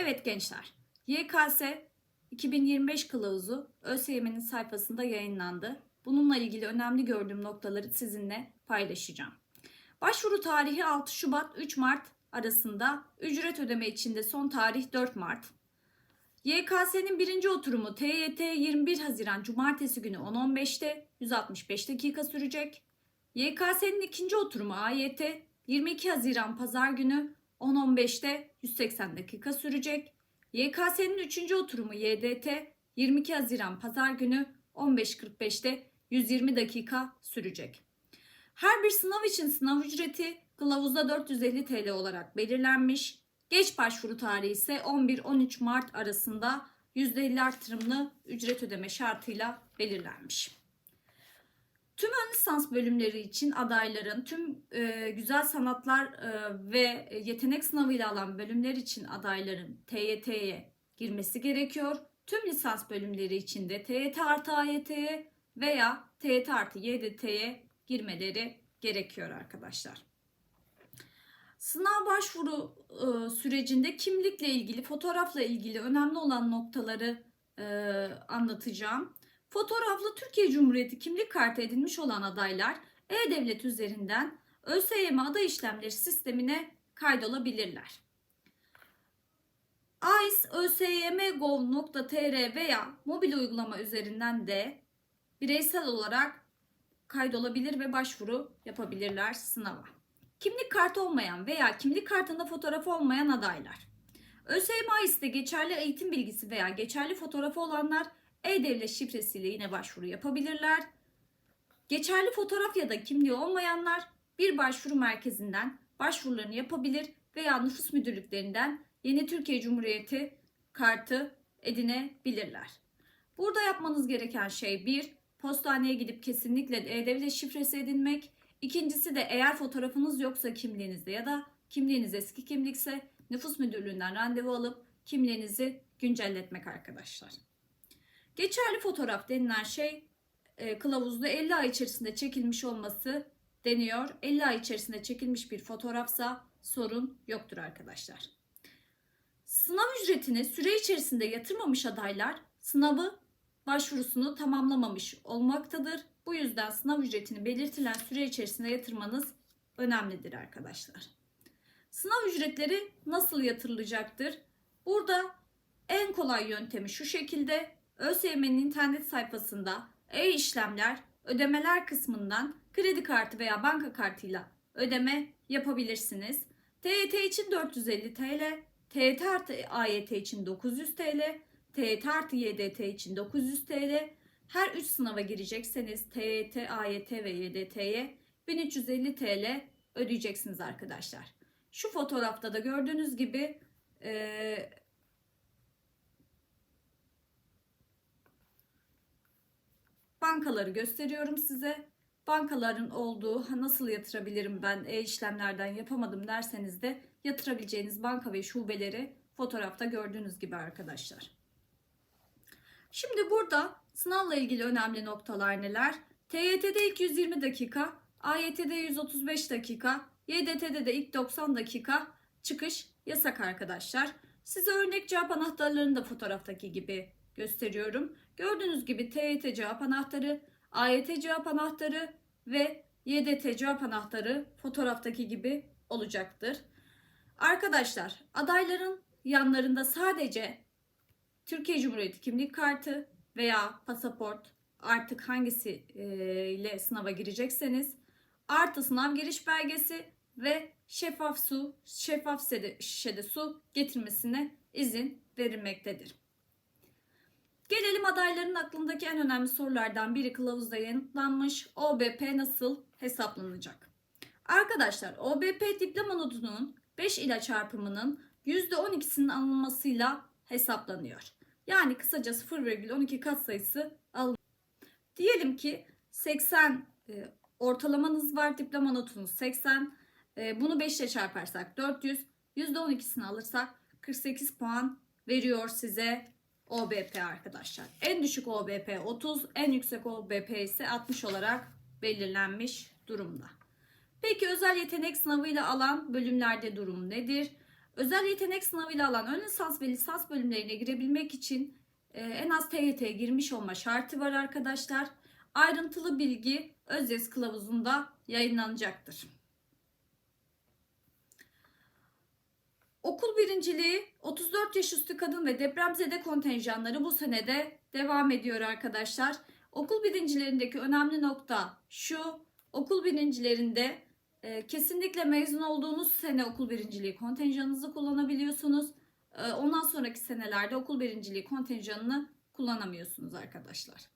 Evet gençler, YKS 2025 kılavuzu ÖSYM'nin sayfasında yayınlandı. Bununla ilgili önemli gördüğüm noktaları sizinle paylaşacağım. Başvuru tarihi 6 Şubat 3 Mart arasında, ücret ödeme için de son tarih 4 Mart. YKS'nin birinci oturumu TYT 21 Haziran Cumartesi günü 10.15'te 165 dakika sürecek. YKS'nin ikinci oturumu AYT 22 Haziran Pazar günü 10.15'te 180 dakika sürecek. YKS'nin üçüncü oturumu YDT 22 Haziran Pazar günü 15.45'te 120 dakika sürecek. Her bir sınav için sınav ücreti kılavuzda 450 TL olarak belirlenmiş. Geç başvuru tarihi ise 11-13 Mart arasında %50 artırımlı ücret ödeme şartıyla belirlenmiş. Lisans bölümleri için adayların tüm e, güzel sanatlar e, ve yetenek sınavıyla alan bölümler için adayların TYT'ye girmesi gerekiyor. Tüm lisans bölümleri için de TYT artı AYT'ye veya TYT artı YDT'ye girmeleri gerekiyor arkadaşlar. Sınav başvuru e, sürecinde kimlikle ilgili, fotoğrafla ilgili önemli olan noktaları e, anlatacağım. Fotoğraflı Türkiye Cumhuriyeti kimlik kartı edinmiş olan adaylar E-Devlet üzerinden ÖSYM aday işlemleri sistemine kaydolabilirler. ais.ösym.gov.tr veya mobil uygulama üzerinden de bireysel olarak kaydolabilir ve başvuru yapabilirler sınava. Kimlik kartı olmayan veya kimlik kartında fotoğrafı olmayan adaylar. ÖSYM AİS'te geçerli eğitim bilgisi veya geçerli fotoğrafı olanlar e-Devlet şifresiyle yine başvuru yapabilirler. Geçerli fotoğraf ya da kimliği olmayanlar bir başvuru merkezinden başvurularını yapabilir veya nüfus müdürlüklerinden yeni Türkiye Cumhuriyeti kartı edinebilirler. Burada yapmanız gereken şey bir, postaneye gidip kesinlikle e-devlet şifresi edinmek. İkincisi de eğer fotoğrafınız yoksa kimliğinizde ya da kimliğiniz eski kimlikse nüfus müdürlüğünden randevu alıp kimliğinizi güncelletmek arkadaşlar. Geçerli fotoğraf denilen şey e, kılavuzda 50 ay içerisinde çekilmiş olması deniyor. 50 ay içerisinde çekilmiş bir fotoğrafsa sorun yoktur arkadaşlar. Sınav ücretini süre içerisinde yatırmamış adaylar sınavı başvurusunu tamamlamamış olmaktadır. Bu yüzden sınav ücretini belirtilen süre içerisinde yatırmanız önemlidir arkadaşlar. Sınav ücretleri nasıl yatırılacaktır? Burada en kolay yöntemi şu şekilde ÖSYM'nin internet sayfasında e-işlemler, ödemeler kısmından kredi kartı veya banka kartıyla ödeme yapabilirsiniz. TYT için 450 TL, TYT artı AYT için 900 TL, TYT artı YDT için 900 TL. Her 3 sınava girecekseniz TYT, AYT ve YDT'ye 1350 TL ödeyeceksiniz arkadaşlar. Şu fotoğrafta da gördüğünüz gibi bankaları gösteriyorum size. Bankaların olduğu nasıl yatırabilirim ben e-işlemlerden yapamadım derseniz de yatırabileceğiniz banka ve şubeleri fotoğrafta gördüğünüz gibi arkadaşlar. Şimdi burada sınavla ilgili önemli noktalar neler? TYT'de ilk 120 dakika, AYT'de 135 dakika, YDT'de de ilk 90 dakika çıkış yasak arkadaşlar. Size örnek cevap anahtarlarını da fotoğraftaki gibi gösteriyorum. Gördüğünüz gibi TYT cevap anahtarı, AYT cevap anahtarı ve YDT cevap anahtarı fotoğraftaki gibi olacaktır. Arkadaşlar adayların yanlarında sadece Türkiye Cumhuriyeti kimlik kartı veya pasaport artık hangisi ile sınava girecekseniz artı sınav giriş belgesi ve şeffaf su, şeffaf şişede su getirmesine izin verilmektedir. Gelelim adayların aklındaki en önemli sorulardan biri kılavuzda yanıtlanmış. OBP nasıl hesaplanacak? Arkadaşlar OBP diploma notunun 5 ile çarpımının %12'sinin alınmasıyla hesaplanıyor. Yani kısaca 0,12 katsayısı alınıyor. Diyelim ki 80 e, ortalamanız var diploma notunuz 80. E, bunu 5 ile çarparsak 400. %12'sini alırsak 48 puan veriyor size OBP arkadaşlar. En düşük OBP 30, en yüksek OBP ise 60 olarak belirlenmiş durumda. Peki özel yetenek sınavıyla alan bölümlerde durum nedir? Özel yetenek sınavıyla alan ön lisans ve lisans bölümlerine girebilmek için e, en az TYT'ye girmiş olma şartı var arkadaşlar. Ayrıntılı bilgi Özyazı kılavuzunda yayınlanacaktır. Okul birinciliği 34 yaş üstü kadın ve depremzede kontenjanları bu senede devam ediyor arkadaşlar. Okul birincilerindeki önemli nokta şu. Okul birincilerinde e, kesinlikle mezun olduğunuz sene okul birinciliği kontenjanınızı kullanabiliyorsunuz. E, ondan sonraki senelerde okul birinciliği kontenjanını kullanamıyorsunuz arkadaşlar.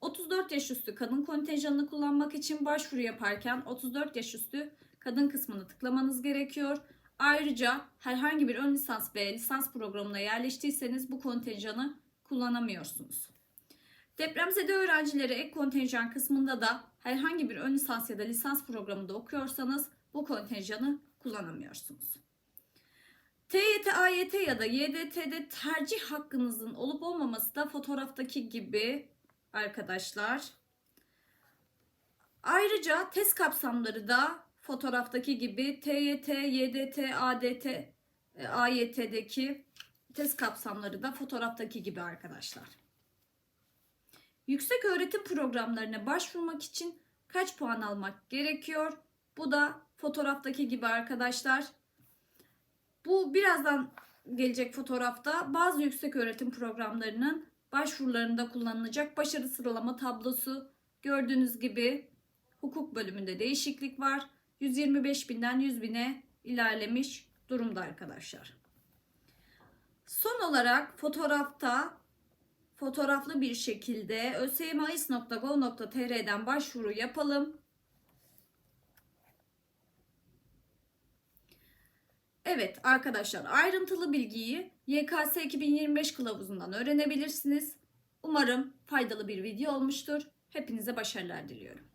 34 yaş üstü kadın kontenjanını kullanmak için başvuru yaparken 34 yaş üstü kadın kısmını tıklamanız gerekiyor. Ayrıca herhangi bir ön lisans ve lisans programına yerleştiyseniz bu kontenjanı kullanamıyorsunuz. Depremzede öğrencilere ek kontenjan kısmında da herhangi bir ön lisans ya da lisans programında okuyorsanız bu kontenjanı kullanamıyorsunuz. TYT, AYT ya da YDT'de tercih hakkınızın olup olmaması da fotoğraftaki gibi arkadaşlar. Ayrıca test kapsamları da fotoğraftaki gibi TYT, YDT, ADT, e, AYT'deki test kapsamları da fotoğraftaki gibi arkadaşlar. Yüksek öğretim programlarına başvurmak için kaç puan almak gerekiyor? Bu da fotoğraftaki gibi arkadaşlar. Bu birazdan gelecek fotoğrafta bazı yüksek öğretim programlarının başvurularında kullanılacak başarı sıralama tablosu. Gördüğünüz gibi hukuk bölümünde değişiklik var. 125 binden 100 bine ilerlemiş durumda arkadaşlar. Son olarak fotoğrafta fotoğraflı bir şekilde ösymais.gov.tr'den başvuru yapalım. Evet arkadaşlar ayrıntılı bilgiyi YKS 2025 kılavuzundan öğrenebilirsiniz. Umarım faydalı bir video olmuştur. Hepinize başarılar diliyorum.